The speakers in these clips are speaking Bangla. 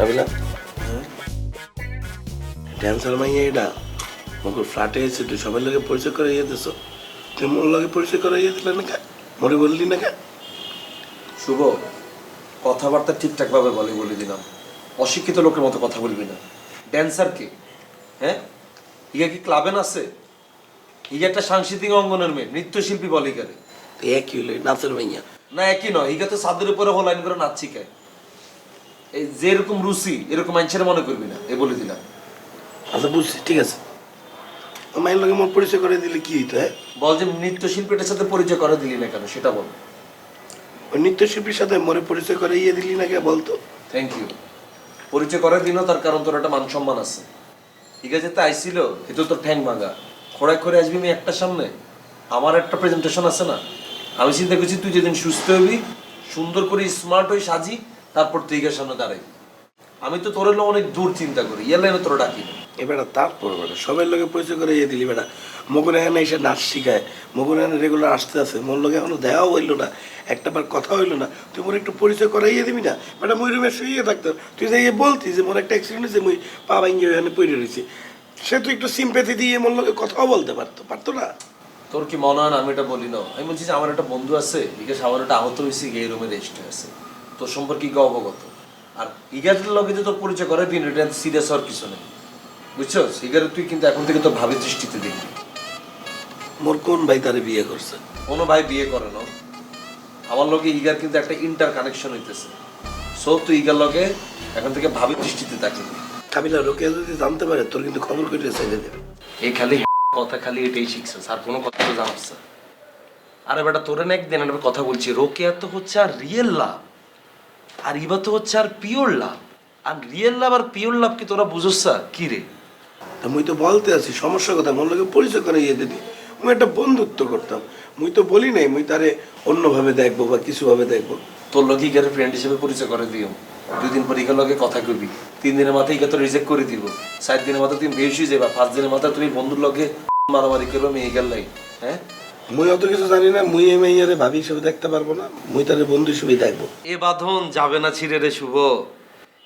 কাবিলা ড্যান্সার মাইয়া এটা। মকুর ফ্ল্যাটে এসে তুই সবার লগে পরিচয় করে ইয়ে দিস তুই মোর লগে পরিচয় করে ইয়ে দিলে না কে মরে বললি না কে শুভ কথাবার্তা ঠিকঠাক ভাবে বলে বলে দিলাম। অশিক্ষিত লোকের মতো কথা বলবি না। ড্যান্সার কে? হ্যাঁ? ইগা কি ক্লাবে আছে? ইগা একটা সাংস্কৃতিক অঙ্গনের মেয়ে নৃত্যশিল্পী বলে ইগারে তো একই হলো নাচের মাইয়া। না একই নয়। ইগা তো ছাদের উপরে হোলাইন করে নাচছি কে? এই যেরকম রুচি এরকম মানুষের মনে করবি না এ বলে দিলাম। আচ্ছা বুঝছি ঠিক আছে। মায়ের লগে মোর পরিচয় করে দিলে কি হইতো হ্যাঁ? বল যে নৃত্যশিল্পীটার সাথে পরিচয় করে দিলি না কেন সেটা বল। ওই নৃত্যশিল্পীর সাথে মরে পরিচয় করে ইয়ে দিলি না কে বলতো থ্যাংক ইউ পরিচয় করে দিনও তার কারণ তোর একটা মান সম্মান আছে। ঠিক আছে তো আইছিল এতো তোর ঠ্যাং ভাঙা। খোড়াই করে আসবি আমি একটা সামনে। আমার একটা প্রেজেন্টেশন আছে না। আমি চিন্তা করছি তুই যেদিন সুস্থ হবি সুন্দর করে স্মার্ট হয়ে সাজি তারপর তুই ইগের সামনে দাঁড়াই। আমি তো তোর অনেক দূর চিন্তা করি ইয়ার লাইনে তোর ডাকি। এবারে তারপর বেটা সবার লগে পরিচয় করে ইয়ে দিলি বেটা। মগুন এখানে এসে নাচ শিখায় মগুন এখানে রেগুলার আসতে আছে মোর লগে এখনও দেওয়া হইল না একটা বার কথা হইল না। তুই মোর একটু পরিচয় করাইয়ে দিবি না? বেটা মুই রুমে শুয়ে থাকতো তুই যে ইয়ে বলতি যে মোর একটা অ্যাক্সিডেন্ট হয়েছে মুই পা ভাঙ্গি এখানে পড়ে রয়েছি সে তুই একটু সিম্পেথি দিয়ে মোর লগে কথাও বলতে পারতো পারতো না। তোর কি মনে হয় না আমি এটা বলি না? আমি বলছি যে আমার একটা বন্ধু আছে বিকাশ আমার একটা আহত হয়েছে গিয়ে রুমে রেস্টে আছে। তোর সম্পর্কে ইগা অবগত? আর ইগারের লগে যে তোর পরিচয় করে দিন এটা সিরিয়াস হওয়ার কিছু নেই। বুঝছ? ইগারে তুই কিন্তু এখন থেকে তোর ভাবি দৃষ্টিতে দেখবি। মোর কোন ভাই তারে বিয়ে করছে? কোনো ভাই বিয়ে করে না। আমার লগে ইগার কিন্তু একটা ইন্টার কানেকশন হইতেছে। সো তুই ইগার লগে এখন থেকে ভাবি দৃষ্টিতে তাকিবি কাবিলা লোকে যদি জানতে পারে তোর কিন্তু খবর করে চাইলে দেবে। এই খালি কথা খালি এটাই শিখছিস আর কোনো কথা তো জানাস আরে বেটা তোরে না একদিন আমি কথা বলছি রোকেয়া তো হচ্ছে আর রিয়েল লাভ আর ইবা তো হচ্ছে আর পিওর লাভ। আর রিয়েল লাভ আর পিওর লাভ কি তোরা বুঝোস কি রে? মুই তো বলতে আছি সমস্যা কথা মন লগে পরিচয় করে ইয়ে দিদি মুই একটা বন্ধুত্ব করতাম। মুই তো বলি নাই মুই তারে অন্যভাবে দেখব বা কিছুভাবে দেখব। তোর লগে ইগারে ফ্রেন্ড হিসেবে পরিচয় করে দিও। দুই দিন পর ইগার লগে কথা কবি তিন দিনের মাথায় ইগা তো রিজেক্ট করে দিব। চার দিনের মাথায় তুমি বেশি যাবা পাঁচ দিনের মাথায় তুমি বন্ধুর লগে মারামারি করবে আমি ইগার লাই হ্যাঁ? মুই অত কিছু জানি না মুই এ মেয়েরে ভাবি হিসেবে দেখতে পারব না মুই তারে বন্ধু হিসেবেই দেখব। এ বাঁধন যাবে না ছিঁড়ে রে শুভ।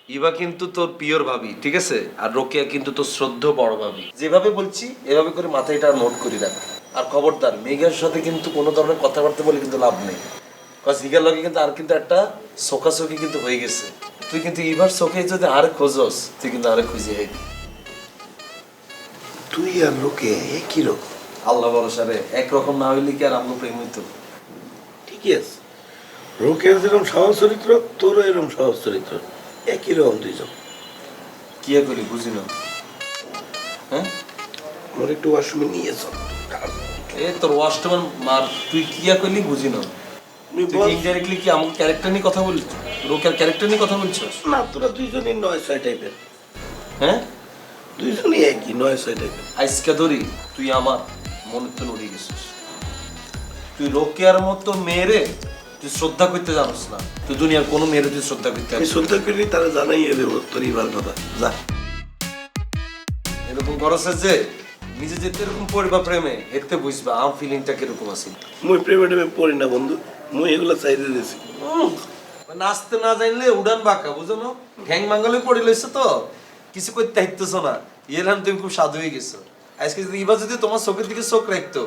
ইবা কিন্তু তোর পিওর ভাবি ঠিক আছে? আর রোকেয়া কিন্তু তোর শ্রদ্ধ বড় ভাবি। যেভাবে বলছি এভাবে করে মাথায় এটা নোট করে রাখ। আর খবরদার মেঘার সাথে কিন্তু কোনো ধরনের কথাবার্তা বলে কিন্তু লাভ নেই। কারণ হিগার লগে কিন্তু আর কিন্তু একটা সোকাসোকি কিন্তু হয়ে গেছে। তুই কিন্তু এবার চোখে যদি আর খোঁজস তুই কিন্তু আরে খুঁজে তুই আর লোকে একই রকম। আল্লাহ ভরসা রে। একরকম না হইলে কি আর আমরা প্রেম হইতো? ঠিকই আছে। রোকের যেরকম সহজ চরিত্র তোরও এরকম সহজ চরিত্র। একই রকম দুইজন। কি আর করি বুঝি না। হ্যাঁ? একটু ওয়াশরুমে নিয়ে চল এ তোর মার তুই কি আর করলি বুঝি না। তুই ইনডাইরেক্টলি কি আমার ক্যারেক্টার নিয়ে কথা বলছিস ক্যারেক্টার নিয়ে কথা বলছিস? না তোরা দুইজনই নয় ছয় টাইপের হ্যাঁ? দুইজনই একই নয় ছয় টাইপের ধরি তুই আমার মনে তো নড়িয়ে গেছিস। তুই রোকেয়ার মতো মেয়েরে তুই শ্রদ্ধা করতে জানিস না। তুই দুনিয়ার কোনো মেয়েরে তুই শ্রদ্ধা করতে আমি শ্রদ্ধা করি তারা জানাইয়ে দেবো তোর ইবার কথা। যা। এরকম করছে যে নিজে যেতে এরকম পড়বা প্রেমে এতে বুঝবা আম ফিলিংটা কীরকম আছে। মুই প্রেমে টেমে পড়ি না বন্ধু। মুই এগুলো চাইতে দিয়েছি। উম, নাচতে না জানলে উড়ান বাঁকা বুঝো না? ঘ্যাং মাঙ্গলে পড়ে লইছো তো। কিছু করতে হাইতেছো না। এলাম তুমি খুব সাধু হয়ে গেছো। আজকে এবার যদি তোমার চোখের দিকে চোখ রাখতো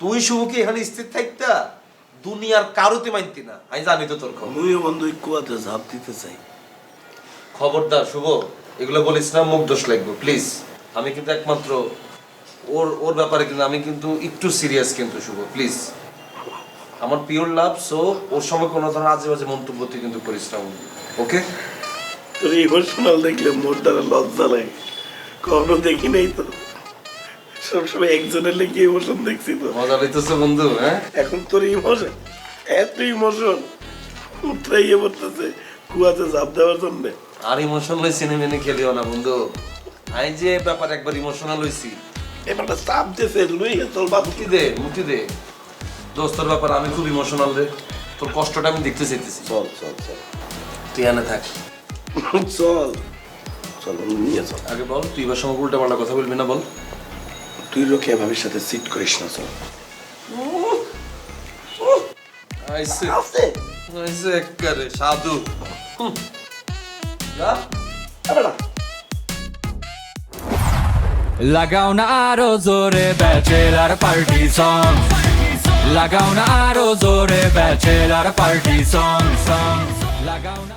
তুই শুভকে এখানে স্থির থাকতা? দুনিয়ার কারোতে মানতি না। আমি জানি তো তোর খবর। মুইও বন্ধু কুয়াতে ঝাঁপ দিতে চাই। খবরদার শুভ এগুলো বলিস না মুখ দোষ লাগবে প্লিজ আমি কিন্তু একমাত্র ওর ওর ব্যাপারে কিন্তু আমি কিন্তু একটু সিরিয়াস কিন্তু শুভ প্লিজ আমার পিওর লাভ সো ওর সময় কোনো ধরনের আজে বাজে মন্তব্য তুই কিন্তু করিস না ওকে তোর ইমোশনাল দেখলে মোর দ্বারা লজ্জা লাগে। কখনো দেখি নাই তো সবসময় একজনের লেগে ইমোশন দেখছি তো। মজা লইতেছে বন্ধু হ্যাঁ? এখন তোর ইমোশন এত ইমোশন উতরাইয়ে পড়তেছে কুয়াতে ঝাঁপ দেওয়ার জন্য। আর ইমোশন লই সিনেমা নিয়ে খেলিও না বন্ধু। আমি যে ব্যাপার একবার ইমোশনাল হইছি। এবারটা চাপ দিয়েছে লুইয়ে চল বাবু মুক্তি দে মুক্তি দে। দোস্তর ব্যাপার আমি খুব ইমোশনাল রে। তোর কষ্টটা আমি দেখতে চাইতেছি। চল চল চল। তুই এনে থাক। চল। চল নিয়ে চল। আগে বল তুই এবার সময় উল্টা পাল্টা কথা বলবি না বল? তুই লোকে ভাবির সাথে সিট করিস না চল। আইসে। আছে আইসে একবারে সাধু। হুম। যা। বেটা লাগাও না আরও জোরে ব্যাচেলার পার্টি সং লাগাও না আরও জোরে ব্যাচেলার পার্টি সং সং লাগাও না